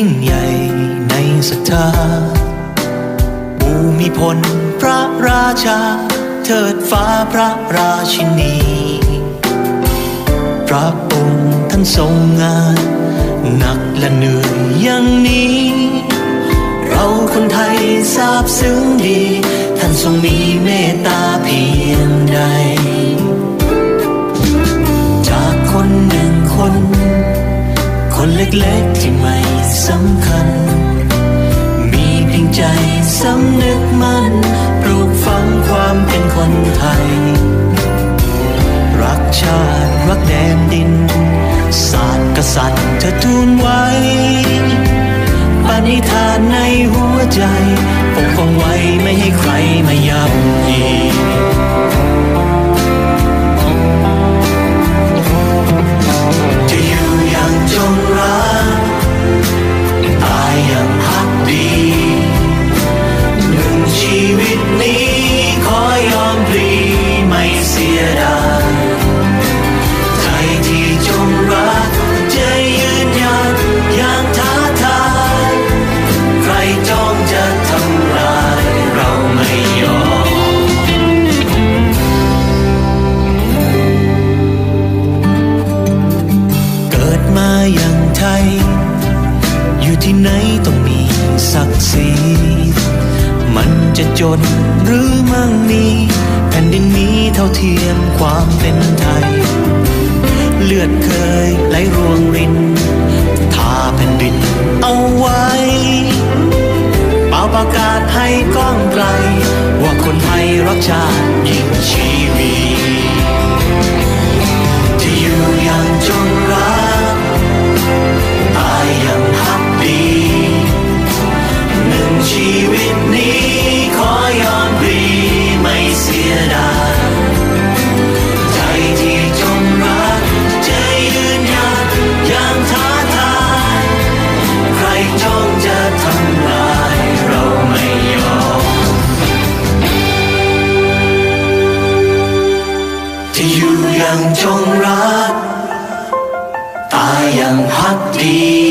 ผ่นดินที่ยิ่งใหญ่ในศรัทธาภูมิพลพระราชา เทิดฟ้าพระราชินี พระองค์ท่านทรงงานหนักและเหนื่อยอย่างนี้ เราคนไทยทราบซึ้ง รักแดนดิน ศาสตร์กษัตริย์เธอทูลไว้ปณิธานในหัวใจ จะจนหรือมั่งมี แผ่นดินนี้เท่าเทียมความเป็นไทย เลือดเคยไหลรวงรินทาแผ่นดินเอาไว้เป่าประกาศให้ก้องไกล ว่าคนไทยรักชาติยิ่งชี จงรัก ตายอย่างพักดี